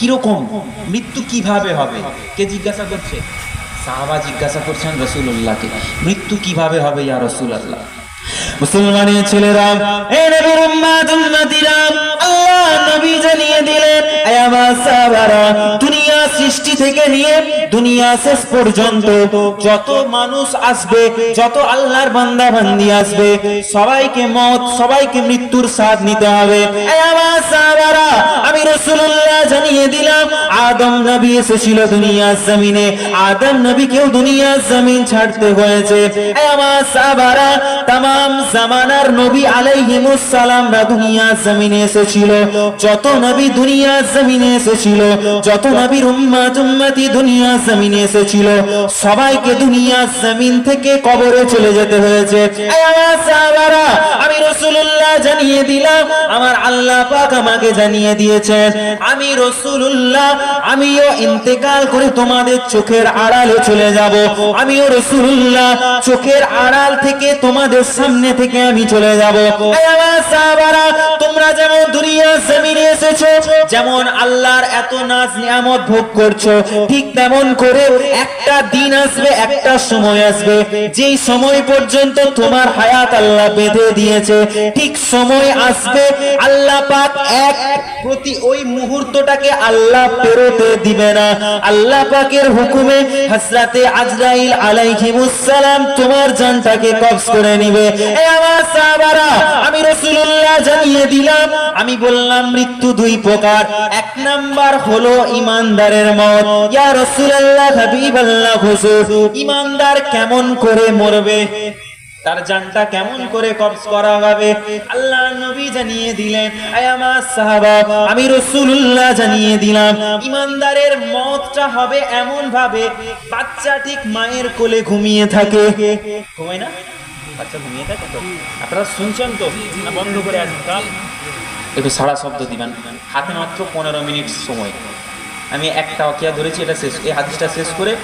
কীরকম? মৃত্যু কীভাবে হবে? কে জিজ্ঞাসা করছে? সাহাবা জিজ্ঞাসা করছেন রসুল্লাহকে মৃত্যু কীভাবে হবে ইয়া রসুল আল্লাহ মুসলমানের ছেলেরা নবী জানিয়ে দিলেন দুনিয়া সৃষ্টি থেকে নিয়ে দুনিয়া শেষ পর্যন্ত যত মানুষ আসবে, যত আল্লাহর বান্দা বান্দি আসবে, সবাইকে মত, সবাইকে মৃত্যুর স্বাদ নিতে হবে। আমি রাসূলুল্লাহ জানিয়ে দিলাম, আদম নবী এসেছিল দুনিয়ার জমিনে, আদম নবীকেও দুনিয়ার জমিন ছাড়তে হয়েছে। তামাম জামানার নবী দুনিয়ার জমিনে এসেছিল? যত নবী দুনিয়ার জমিনে এসেছিল, যত নবীর উম্মাত উম্মতি দুনিয়ার জমিনে এসেছিল, সবাইকে দুনিয়ার জমিন থেকে কবরে চলে যেতে হয়েছে। আমি রাসূলুল্লাহ জানিয়ে দিলাম, আমার আল্লাহ পাক আমাকে জানিয়ে দিয়েছেন, আমি রাসূলুল্লাহ, আমিও ইন্তেকাল করে তোমাদের চোখের আড়ালে চলে যাব। আমিও রাসূলুল্লাহ, চোখের আড়াল থেকে তোমাদের সামনে থেকে আমি চলে যাব। তোমরা যেমন দুনিয়া জমিনে এসেছ, যেমন আল্লাহর এত নাজ নিয়ামত ভোগ করছ, ঠিক তেমন করে একটা দিন আসবে, একটা সময় আসবে। যেই সময় পর্যন্ত তোমার হায়াত আল্লাহ বেঁধে দিয়েছে, ঠিক সময় আসবে, আল্লাহ পাক এক প্রতি ওই মুহূর্তটাকে আল্লাহ পেরোতে দিবে না। আল্লাহ পাকের হুকুমে হযরতে আজরাইল আলাইহিমুসসালাম তোমার জানটাকে কবজ করে নিবে। আমি রাসূলুল্লাহ জানিয়ে দিলাম, আমি বললাম মৃত্যু দুই প্রকার। এক নাম্বার হলো ইমানদারের মত। ইয়া রাসূলুল্লাহ হাবিবাল্লাহ হুজুর, ইমানদার কেমন করে মরবে? তার জানটা কেমন করে কবজ করা হবে? আল্লাহ নবী জানিয়ে দিলেন আমার সাহাবা, আমি রাসূলুল্লাহ জানিয়ে দিলাম, ইমানদারের মতটা হবে এমন ভাবে বাচ্চা ঠিক মায়ের কোলে ঘুমিয়ে থাকে। ঘুমায় না? বাচ্চা ঘুমিয়ে থাকে তো? আপনারা শুনছেন তো? বন্ধ করে কাল একটু সারা শব্দ দিবেন। হাতে মাত্র পনেরো মিনিট সময়। আমি একটা অকিয়া ধরেছি, এটা শেষ। এই হাদিসটা শেষ করে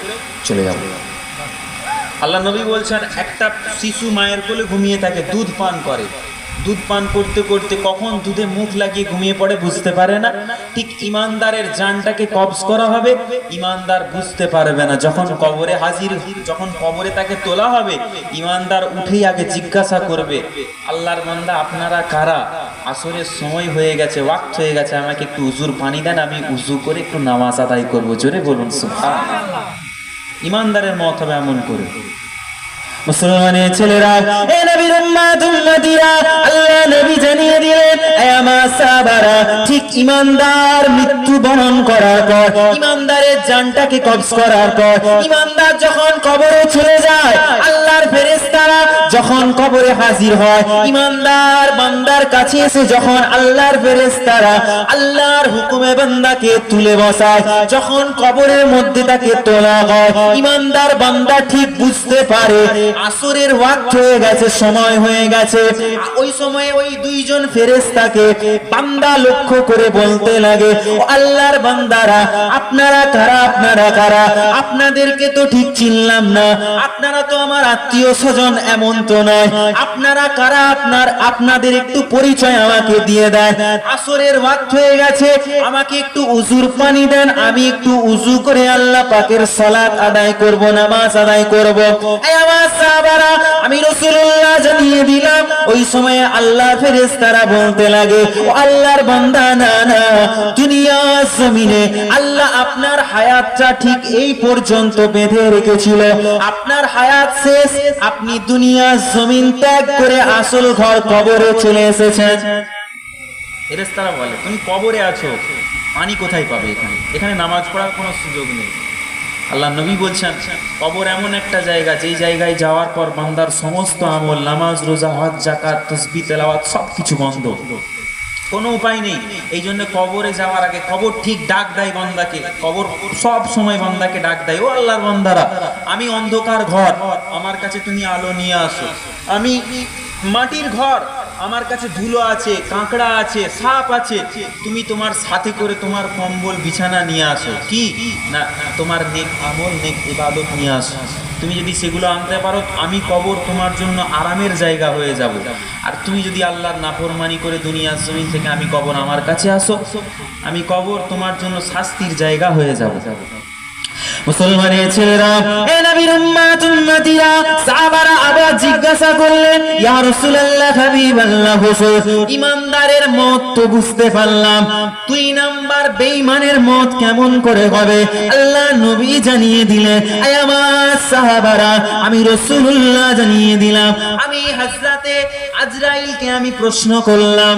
চলে যাব। আল্লাহ নবী বলছেন, একটা শিশু মায়ের কোলে ঘুমিয়ে থাকে, দুধ পান করে। দুধ পান করতে করতে কখন দুধে মুখ লাগিয়ে ঘুমিয়ে পড়ে বুঝতে পারে না। ঠিক ইমানদারের জানটাকে কবজ করা হবে, ইমানদার বুঝতে পারবে না। যখন কবরে হাজির, যখন কবরে তাকে তোলা হবে, ইমানদার উঠেই আগে জিজ্ঞাসা করবে, আল্লাহর বান্দা আপনারা কারা? আসরের সময় হয়ে গেছে, ওয়াক্ত হয়ে গেছে, আমাকে একটু উজুর পানি দেন, আমি উজু করে একটু নামাজ আদায় করব। জোরে বলুন, সুবহানাল্লাহ। ইমানদারের মত হবে এমন করে। মুসলমানের ছেলেরা, এ নবীর উম্মাত উম্মতিরা, আল্লাহ নবী জানিয়ে দিলেন, এ আমার সাহাবারা, ঠিক ইমানদার মৃত্যু বরণ করার পর, ইমানদারের জানটাকে কবজ করার পর, ইমানদার যখন কবরে চলে যায়, আল্লাহর ফেরেশতারা যখন কবরে হাজির হয়, ইমানদার বান্দার কাছে এসে যখন আল্লাহর ফেরেশতারা আল্লাহর হুকুমে বান্দাকে তুলে বসায়, যখন কবরের মধ্যে তাকে তোলা হয়, ইমানদার বান্দা ঠিক বুঝতে পারে, আসরের ওয়াক্ত হয়ে গেছে, সময় হয়ে গেছে। ওই সময়ে ওই দুইজন ফেরেশতাকে বান্দা লক্ষ্য করে বলতে লাগে আল্লাহর বান্দারা, আপনারা কারা আপনারা কারা? আপনাদেরকে তো ঠিক চিনলাম না। আপনারা তো আমার আত্মীয় স্বজন এমন তো নয়। আপনারা কারা? আপনার, আপনাদের একটু পরিচয় আমাকে দিয়ে দেন। আসরের ওয়াক্ত হয়ে গেছে। আমাকে একটু উজুর পানি দেন। আমি একটু উজু করে আল্লাহ পাকের সালাত আদায় করব, নামাজ আদায় করব। আমার সাহাবারা, আমি রাসূলুল্লাহ জানিয়ে দিলাম, ওই সময়ে আল্লাহ ফেরেশতারা বলতে লাগে, ও আল্লাহর বান্দা, না না, দুনিয়া জমিনে আল্লাহ আপনার হায়াতটা ঠিক এই পর্যন্ত বেঁধে রেখেছিল। আপনার হায়াত শেষ, আপনি দুনিয়া জমিন ত্যাগ করে আসল ঘর কবরে চলে এসেছেন। ফেরেস্তারা বলে, তুমি কবরে আছো, পানি কোথায় পাবে এখানে? এখানে নামাজ পড়ার কোনো সুযোগ নেই। আল্লাহ নবী বলছেন, কবর এমন একটা জায়গা, যেই জায়গায় যাওয়ার পর বান্দার সমস্ত আমল, নামাজ, রোজা, হজ জাকাত তসবি, তেলাওয়াত সব কিছু বন্ধ। কোনো উপায় নেই। এই জন্য কবরে যাওয়ার আগে কবর ঠিক ডাক দেয় বন্দাকে। কবর সব সময় বন্দাকে ডাক দেয়, ও আল্লাহর বান্দারা, আমি অন্ধকার ঘর। আমার কাছে তুমি আলো নিয়ে আসো। আমি মাটির ঘর আমার কাছে ধুলো আছে, কাঁকড়া আছে, সাপ আছে। তুমি তোমার সাথে করে তোমার কম্বল, বিছানা নিয়ে আসো। কি? না, তোমার নেক আমল, নেক ইবাদত নিয়ে আসো। তুমি যদি সেগুলো আনতে পারো, আমি কবর তোমার জন্য আরামের জায়গা হয়ে যাব। আর তুমি যদি আল্লাহর নাফরমানি করে দুনিয়ার জমিন থেকে আমি কবর আমার কাছে আসো, আমি কবর তোমার জন্য শাস্তির জায়গা হয়ে যাব। মুসলমানের ছেলেরা, এ নবীর উম্মাত, উম্মতিরা, সাহাবারা আবার জিজ্ঞাসা করলেন ইয়া রাসূলুল্লাহ হাবিবাল্লাহ হুজুর, ইমানদারের মত তো বুঝতে পারলাম। দুই নাম্বার বেঈমানের মত কেমন করে হবে? আল্লাহ নবী জানিয়ে দিলেন, আয় আমার সাহাবারা, আমি রাসূলুল্লাহ জানিয়ে দিলাম। আমি হযরতে আজরাইলকে আমি প্রশ্ন করলাম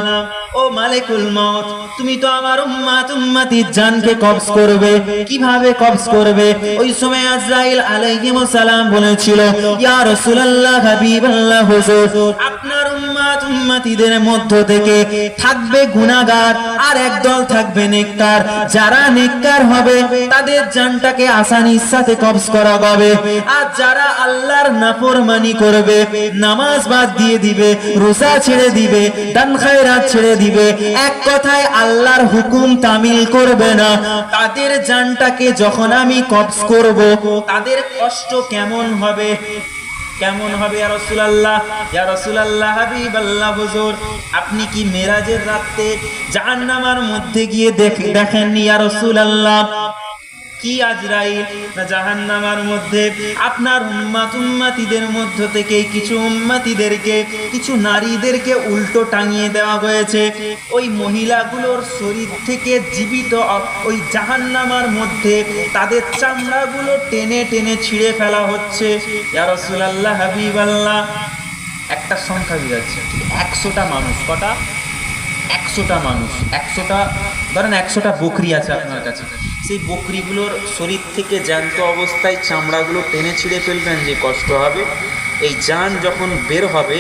ও মালিকুল মউত তুমি তো আমার উম্মাত উম্মতির জানকে কবজ করবে। কীভাবে কবজ করবে? ওই সময় আজরাইল আলাইহিস সালাম বলেছিল, ইয়া রাসূলুল্লাহ হাবিবাল্লাহ হুজুর, আপনার উম্মাত উম্মতিদের মধ্য থেকে থাকবে গুনাহগার আর একদল থাকবে নেককার। যারা নেককার হবে, তাদের জানটাকে আসানির সাথে কবজ করা হবে আর যারা আল্লাহর নাফরমানি করবে, নামাজ বাদ দিয়ে দিবে, রোজা ছেড়ে দিবে, দান খায়রাত ছেড়ে দিবে। এক কথায় আল্লাহর হুকুম তামিল করবে না। তাদের জানটাকে যখন আমি কবজ করব, তাদের কষ্ট কেমন হবে? কেমন হবে ইয়া রাসূলুল্লাহ? ইয়া রাসূলুল্লাহ হাবিবাল্লাহ হুজুর, আপনি কি মেরাজের রাত্রে জাহান্নামের মধ্যে গিয়ে দেখ- দেখেননি ইয়া রাসূলুল্লাহ? কি আজরাইল? না জাহান্নামার মধ্যে। আপনার উম্মাত উম্মাতিদের মধ্য থেকে কিছু উম্মাতিদেরকে, কিছু নারীদেরকে উল্টো টাঙিয়ে দেওয়া হয়েছে। ওই মহিলাগুলোর শরীর থেকে জীবিত ওই জাহান্নামার মধ্যে তাদের চামড়াগুলো টেনে টেনে ছিঁড়ে ফেলা হচ্ছে। ইয়া রাসূলুল্লাহ হাবিবাল্লাহ। একটা সংখ্যা বিরাচ্ছে একশোটা মানুষ। কটা? একশোটা মানুষ। একশোটা ধরেন একশোটা বকরি আছে আপনার কাছে। সেই বকরিগুলোর শরীর থেকে জ্যান্ত অবস্থায় চামড়াগুলো টেনে ছিঁড়ে ফেলবেন যে কষ্ট হবে। এই যান যখন বের হবে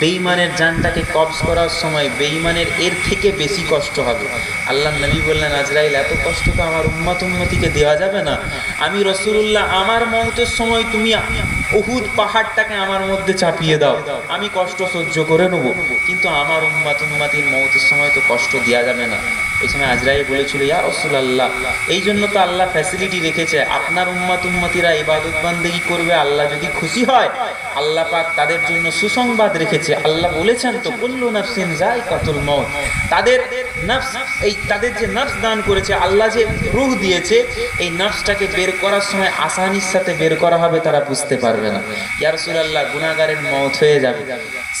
বেইমানের জানটাকে কবজ করার সময় বেইমানের এর থেকে বেশি কষ্ট হবে। আল্লাহ নবী বললেন, আজরাইল, এত কষ্ট তো আমার উম্মত উম্মতিকে দেওয়া যাবে না। আমি রসুল্লাহ আমার মৌতের সময় তুমি উহুদ পাহাড়টাকে আমার মধ্যে চাপিয়ে দাও। আমি কষ্ট সহ্য করে নেব। কিন্তু আমার উম্মাত উম্মাতির মৌতের সময় তো কষ্ট দেওয়া যাবে না। এই সময় আজরাই বলেছিল, ইয়া রসুলাল্লাহ, এই জন্য তো আল্লাহ ফ্যাসিলিটি রেখেছে। আপনার উম্মাত উম্মাতিরা ইবাদত বান্দেগি করবে। আল্লাহ যদি খুশি হয়, আল্লাহ পাক তাদের জন্য সুসংবাদ রেখেছে। আল্লাহ বলেছেন, তো কুল্লু নাফসিন যায়কাতুল মত তাদের এই তাদের যে নফস দান করেছে, আল্লাহ যে রুহ দিয়েছে, এই নফসটাকে বের করার সময় আসানির সাথে বের করা হবে তারা বুঝতে পারবে না। ইয়া আল্লাহ গুণাগারের মত হয়ে যাবে।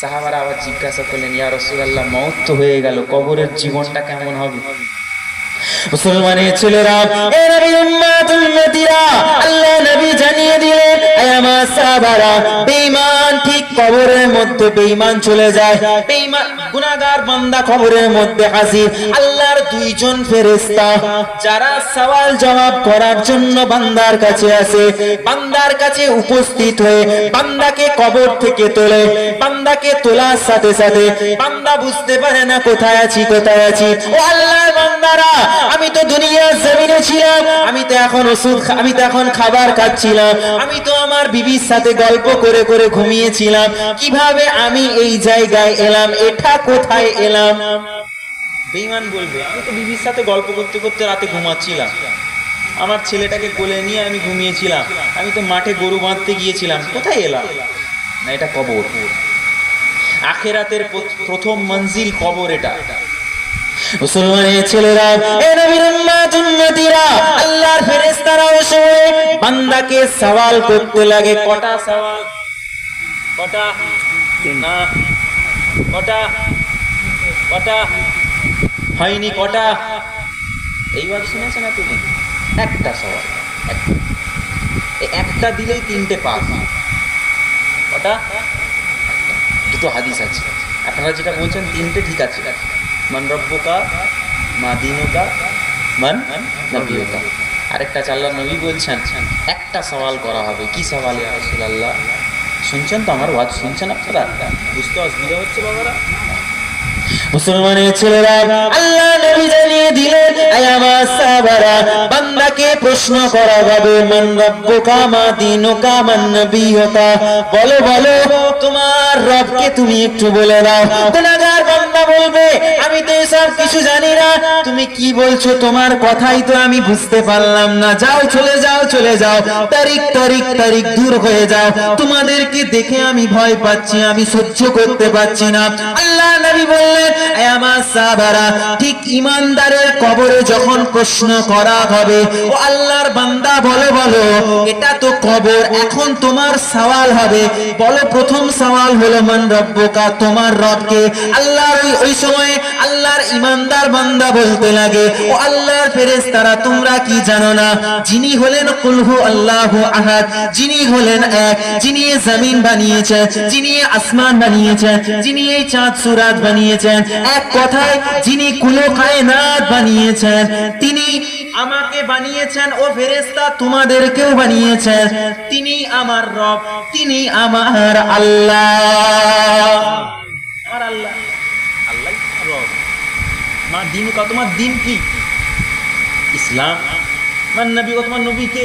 সাহাবারা আবার জিজ্ঞাসা করলেন, ইয়া আল্লাহ মত হয়ে গেল, কবরের জীবনটা কেমন হবে? মুসলমানের ছেলেরা, এ নবী উম্মাত উম্মতিরা আল্লাহ নবী জানিয়ে দিলেন, আয় আমার সাহাবারা, বেঈমান ঠিক কবরের মধ্যে বেঈমান চলে যায়। বেঈমান, গুনাহগার বান্দা কবরের মধ্যে হাজির। আল্লাহর দুইজন ফেরেশতা, যারা সওয়াল জবাব করার জন্য বান্দার কাছে আসে। বান্দার কাছে উপস্থিত হয়ে বান্দাকে কবর থেকে তোলে। বান্দাকে তোলার সাথে সাথে বান্দা বুঝতে পারে না, কোথায় আছি কোথায় আছি। ও আল্লাহর বান্দারা আমি তো দুনিয়ার জমিনে ছিলাম আমি তো এখন ওষুধ আমি তো এখন খাবার খাচ্ছিলাম। আমি তো আমার বিবির সাথে গল্প করে করে ঘুমিয়েছিলাম। কীভাবে আমি এই জায়গায় এলাম? এটা কোথায় এলাম? বেঈমান বলবে, আমি তো বিবির সাথে গল্প করতে করতে রাতে ঘুমাচ্ছিলাম। আমার ছেলেটাকে কোলে নিয়ে আমি ঘুমিয়েছিলাম। আমি তো মাঠে গরু বাঁধতে গিয়েছিলাম। কোথায় এলাম? না, এটা কবর। আখেরাতের প্র- প্রথম মঞ্জিল কবর এটা। মুসলমানের ছেলেরা এ নবীর উম্মাত উম্মতিরা আল্লাহর ফেরেশতারা এসে বান্দাকে সওয়াল করতে লাগে কটা সওয়াল? কটা? না। কটা? কটা? হয়নি কটা? এইবার শুনেছে না তুমি? একটা সওয়াল। একটা। এই একটা দিলেই তিনটে পাস। কটা? দুটো হাদিস আছে। আপনারা যেটা বলছেন তিনটে ঠিক আছে। মান রব্বকা মা দিনুকা মান নবিয়কা আরেকটা চাল্লা নবী বলছেন, একটা সওয়াল করা হবে। কি সওয়াল? রাসূলুল্লাহ। শুনছেন তো আমার ওয়াজ? শুনছেন আপনারা? বুঝতে অসুবিধা হচ্ছে বাবারা? মুসলমানের ছেলেরা আল্লাহ নবী জানিয়ে দিলেন, আয় আমার সাহাবারা, বান্দাকে প্রশ্ন করা হবে মান রব্বুকা মা দিনুকা মান নবিয়ুকা বলো বলো, তোমার রবকে তুমি একটু বলে দাও। গুনাহগার বলবে? আমি তো এসব কিছু জানি না। তুমি কি বলছো? তোমার কথাই তো আমি বুঝতে পারলাম না। যাও, চলে যাও চলে যাও। তারিখ তারিখ তারিখ দূর হয়ে যাও। তোমাদেরকে দেখে আমি ভয় পাচ্ছি, আমি সহ্য করতে পারছি না। আল্লাহ নবী বললেন আমার ঠিক ইমানদারের কবরে যখন প্রশ্ন করা হবে, ও আল্লাহর বান্দা, বলো বলো, এটা তো কবর, এখন তোমার সওয়াল হবে। বলো, প্রথম সওয়াল হলো, মান রব্বুকা? তোমার রবকে। আল্লাহর ওই ওই সময় আল্লাহর ইমানদার বান্দা বলতে লাগে, ও আল্লাহর ফেরেশতারা, তোমরা কি জানো না? যিনি হলেন কুলহু আল্লাহু আহাদ, যিনি হলেন এক, যিনি জমিন বানিয়েছেন, যিনি আসমান বানিয়েছেন, যিনি এই চাঁদ সুরাত বানিয়েছেন, এক কথায় যিনি কুলো কায়নাত বানিয়েছেন, তিনি আমাকে বানিয়েছেন, ও ফেরেশতা, তোমাদেরকেও বানিয়েছেন, তিনি আমার রব, তিনি আমার আল্লাহ। আমার আল্লাহ মা দিন কা, তোমার দিন কি? ইসলাম আমার নবী ও তোমার নবী কে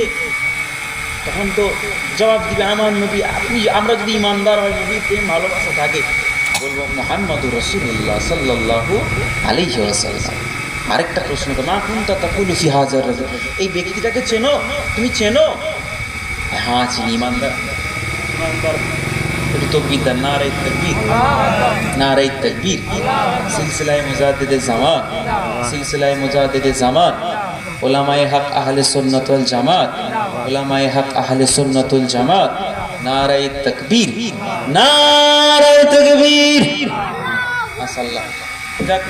তখন তো জবাব দিবে, আমার নবী, আপনি আমরা যদি ইমানদার হয় নবীর প্রেম, ভালোবাসা থাকে, বলব মোহাম্মদ রসুল্লাহ সাল্লাল্লাহু আলাইহি ওয়াসাল্লাম। আরেকটা প্রশ্ন তো মা কুনতা তাকুলু ফি হাজার এই ব্যক্তিটাকে চেনো? তুমি চেনো? হ্যাঁ চিনি, ইমানদার। ইমানদার। একটু তকবীর দেন নারে তকবীর নারে তকবীর সিলসিলায় মুজাদ্দিদে জামান সিলসিলায় মুজাদ্দিদে জামান ওলামায়ে হক আহলে সুন্নাত ওয়াল জামাত ওলামায়ে হক আহলে সুন্নাত ওয়াল জামাত নারে তকবীর নারে তকবীর মাশাআল্লাহ যাক